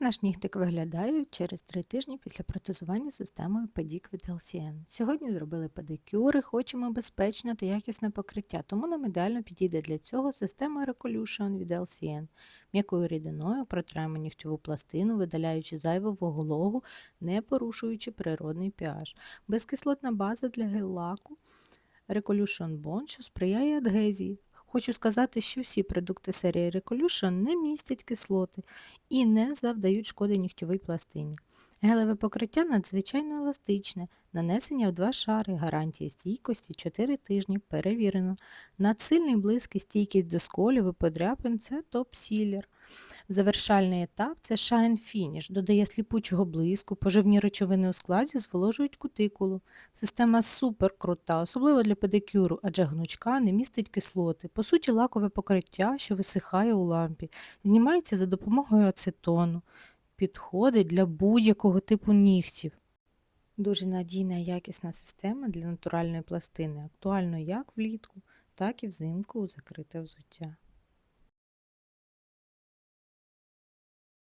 Наш нігтик виглядає через три тижні після протезування системою Pedic від LCN. Сьогодні зробили педикюр і хочемо безпечне та якісне покриття, тому нам ідеально підійде для цього система Recolution від LCN. М'якою рідиною протираємо нігтьову пластину, видаляючи зайву вологу, не порушуючи природний pH. Безкислотна база для гель-лаку Recolution Bond, що сприяє адгезії. Хочу сказати, що всі продукти серії Recolution не містять кислоти і не завдають шкоди нігтьовій пластині. Гелеве покриття надзвичайно еластичне, нанесення в два шари, гарантія стійкості 4 тижні, перевірено. Надсильний блиск і стійкість до сколів і подряпин – це топ-сілер. Завершальний етап – це Shine Finish, додає сліпучого блиску, поживні речовини у складі зволожують кутикулу. Система супер крута, особливо для педикюру, адже гнучка не містить кислоти. По суті, лакове покриття, що висихає у лампі, знімається за допомогою ацетону. Підходить для будь-якого типу нігтів. Дуже надійна якісна система для натуральної пластини, актуально як влітку, так і взимку у закрите взуття.